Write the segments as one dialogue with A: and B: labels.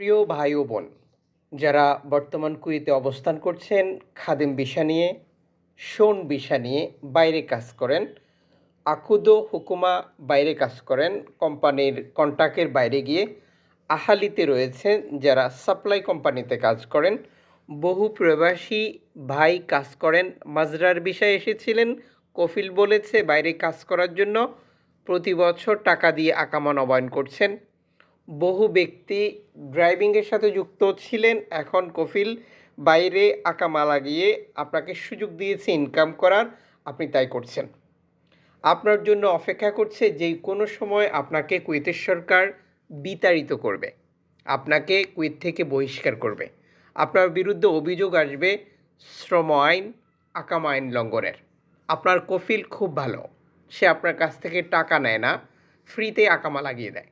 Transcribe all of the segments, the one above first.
A: প্রিয় ভাই ও বোন, যারা বর্তমান কুয়েতে অবস্থান করছেন, খাদেম বিষা নিয়ে, শোন বিষা নিয়ে বাইরে কাজ করেন, আকুদো হুকুমা বাইরে কাজ করেন, কোম্পানির কন্ট্রাক্টের বাইরে গিয়ে আহালিতে রয়েছেন, যারা সাপ্লাই কোম্পানিতে কাজ করেন। বহু প্রবাসী ভাই কাজ করেন, মাজরার বিষয়ে এসেছিলেন, কফিল বলেছে, বাইরে কাজ করার জন্য প্রতি বছর টাকা দিয়ে আকামা নবায়ন করছেন। বহু ব্যক্তি ড্রাইভিংয়ের সাথে যুক্ত ছিলেন। এখন কফিল বাইরে আকামা লাগিয়ে আপনাকে সুযোগ দিয়েছে ইনকাম করার। আপনি তাই করছেন। আপনার জন্য অপেক্ষা করছে যে কোনো সময় আপনাকে কুয়েতের সরকার বিতাড়িত করবে। আপনাকে কুয়েত থেকে বহিষ্কার করবে। আপনার বিরুদ্ধে অভিযোগ আসবে শ্রম আইন, আকাম আইন লঙ্ঘনের। আপনার কফিল খুব ভালো। সে আপনার কাছ থেকে টাকা নেয় না। ফ্রিতে আকামা লাগিয়ে দেয়।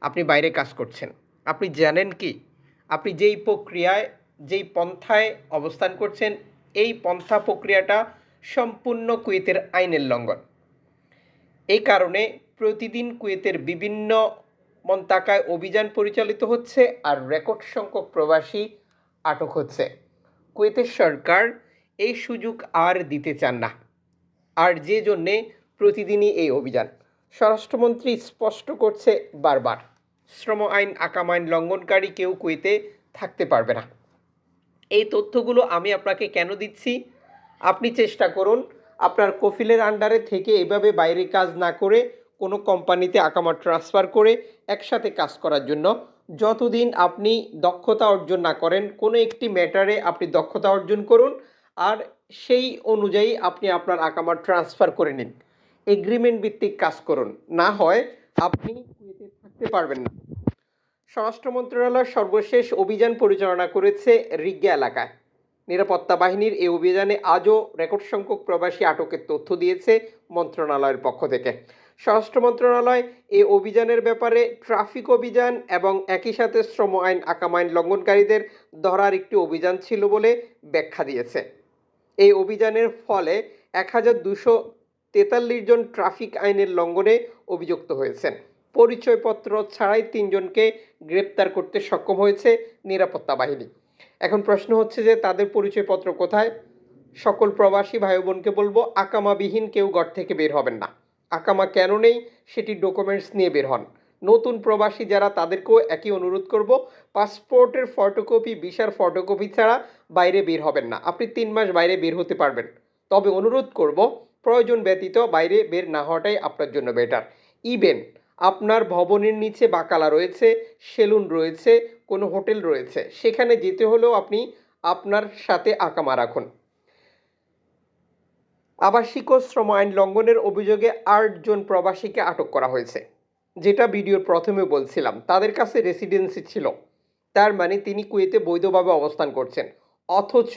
A: আপনি বাইরে কাজ করছেন। আপনি জানেন কি? আপনি যেই প্রক্রিয়ায়, যেই পন্থায় অবস্থান করছেন, এই পন্থা প্রক্রিয়াটা সম্পূর্ণ কুয়েতের আইনের লঙ্ঘন। এই কারণে প্রতিদিন কুয়েতের বিভিন্ন মন্তাকায় অভিযান পরিচালিত হচ্ছে আর রেকর্ড সংখ্যক প্রবাসী আটক হচ্ছে। কুয়েতের সরকার এই সুযোগ আর দিতে চান না। আর যে জন্যে প্রতিদিনই এই অভিযান। স্বরাষ্ট্রমন্ত্রী স্পষ্ট করছে বারবার। শ্রম আইন, আকাম আইন লঙ্ঘনকারী কেউ কুয়েতে থাকতে পারবে না। এই তথ্যগুলো আমি আপনাকে কেন দিচ্ছি? আপনি চেষ্টা করুন আপনার কফিলের আন্ডারে থেকে এভাবে বাইরে কাজ না করে কোনো কোম্পানিতে আকামা ট্রান্সফার করে একসাথে কাজ করার জন্য। যতদিন আপনি দক্ষতা অর্জন না করেন, কোনো একটি ম্যাটারে আপনি দক্ষতা অর্জন করুন আর সেই অনুযায়ী আপনি আপনার আকামা ট্রান্সফার করে নিন। এগ্রিমেন্ট ভিত্তিক কাজ করুন। না হয় আপনি কুয়েতে পারবেন না। স্বরাষ্ট্র মন্ত্রণালয় সর্বশেষ অভিযান পরিচালনা করেছে রিজ্ঞা এলাকায়। নিরাপত্তা বাহিনীর এই অভিযানে আজও রেকর্ড সংখ্যক প্রবাসী আটকের তথ্য দিয়েছে মন্ত্রণালয়ের পক্ষ থেকে। স্বরাষ্ট্র মন্ত্রণালয় এই অভিযানের ব্যাপারে ট্রাফিক অভিযান এবং একই সাথে শ্রম আইন, আকাম আইন লঙ্ঘনকারীদের ধরার একটি অভিযান ছিল বলে ব্যাখ্যা দিয়েছে। এই অভিযানের ফলে এক হাজার দুশো তেতাল্লিশ জন ট্রাফিক আইনের লঙ্ঘনে অভিযুক্ত হয়েছেন। পরিচয়পত্র ছাড়াই তিনজনকে গ্রেপ্তার করতে সক্ষম হয়েছে নিরাপত্তা বাহিনী। এখন প্রশ্ন হচ্ছে যে, তাদের পরিচয়পত্র কোথায়? সকল প্রবাসী ভাই বোনকে বলব, আকামাবিহীন কেউ ঘর থেকে বের হবেন না। আকামা কেন নেই সেটি ডকুমেন্টস নিয়ে বের হন। নতুন প্রবাসী যারা, তাদেরকেও একই অনুরোধ করব, পাসপোর্টের ফটোকপি, ভিসার ফটোকপি ছাড়া বাইরে বের হবেন না। আপনি তিন মাস বাইরে বের হতে পারবেন। তবে অনুরোধ করব, প্রয়োজন ব্যতীত বাইরে বের না হওয়াটাই আপনার জন্য বেটার ইভেন আপনার ভবনের নিচে বাকালা রয়েছে, সেলুন রয়েছে, কোনো হোটেল রয়েছে। সেখানে যেতে হলেও আপনি আপনার সাথে আকামা রাখুন। আবাসিক ও শ্রম আইন লঙ্ঘনের অভিযোগে আটজন প্রবাসীকে আটক করা হয়েছে, যেটা ভিডিওর প্রথমে বলছিলাম। তাদের কাছে রেসিডেন্সি ছিল। তার মানে তিনি কুয়েতে বৈধভাবে অবস্থান করছেন, অথচ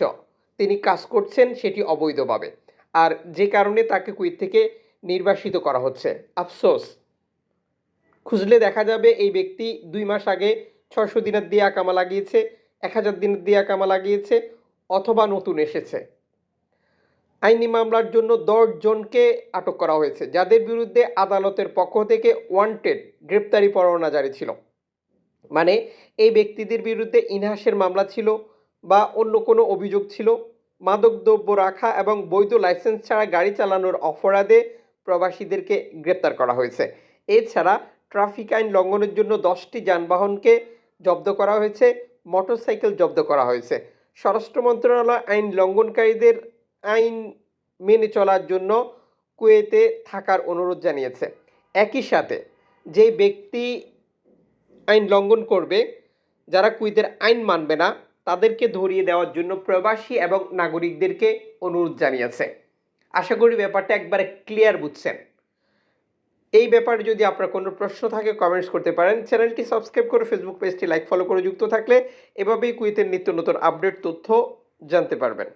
A: তিনি কাজ করছেন সেটি অবৈধভাবে। আর যে কারণে তাকে কুয়েত থেকে নির্বাসিত করা হচ্ছে। আফসোস। খুঁজলে দেখা যাবে এই ব্যক্তি দুই মাস আগে ছশো দিনের দিয়ে আকামা লাগিয়েছে, এক হাজার দিনের দিয়ে আকামা লাগিয়েছে অথবা নতুন এসেছে। আইনি মামলার জন্য জনকে আটক করা হয়েছে, যাদের বিরুদ্ধে আদালতের পক্ষ থেকে ওয়ান্টেড গ্রেপ্তারি পরোয়ানা জারি ছিল। মানে এই ব্যক্তিদের বিরুদ্ধে ইনহাসের মামলা ছিল বা অন্য কোনো অভিযোগ ছিল, মাদকদ্রব্য রাখা এবং বৈধ লাইসেন্স ছাড়া গাড়ি চালানোর অপরাধে প্রবাসীদেরকে গ্রেপ্তার করা হয়েছে। এছাড়া ট্রাফিক আইন লঙ্ঘনের জন্য দশটি যানবাহনকে জব্দ করা হয়েছে, মোটরসাইকেল জব্দ করা হয়েছে। স্বরাষ্ট্র মন্ত্রণালয় আইন লঙ্ঘনকারীদের আইন মেনে চলার জন্য কুয়েতে থাকার অনুরোধ জানিয়েছে। একই সাথে যে ব্যক্তি আইন লঙ্ঘন করবে, যারা কুয়েতের আইন মানবে না, তাদেরকে ধরিয়ে দেওয়ার জন্য প্রবাসী এবং নাগরিকদেরকে অনুরোধ জানিয়েছে। আশা করি ব্যাপারটা একবারে ক্লিয়ার বুঝছেন। এই ব্যাপারে যদি আপনার কোনো প্রশ্ন থাকে কমেন্টস করতে পারেন। চ্যানেলটি সাবস্ক্রাইব করে ফেসবুক পেজটি লাইক ফলো করে যুক্ত থাকলে এভাবেই কুইতের নিত্য নতুন আপডেট তথ্য জানতে পারবেন।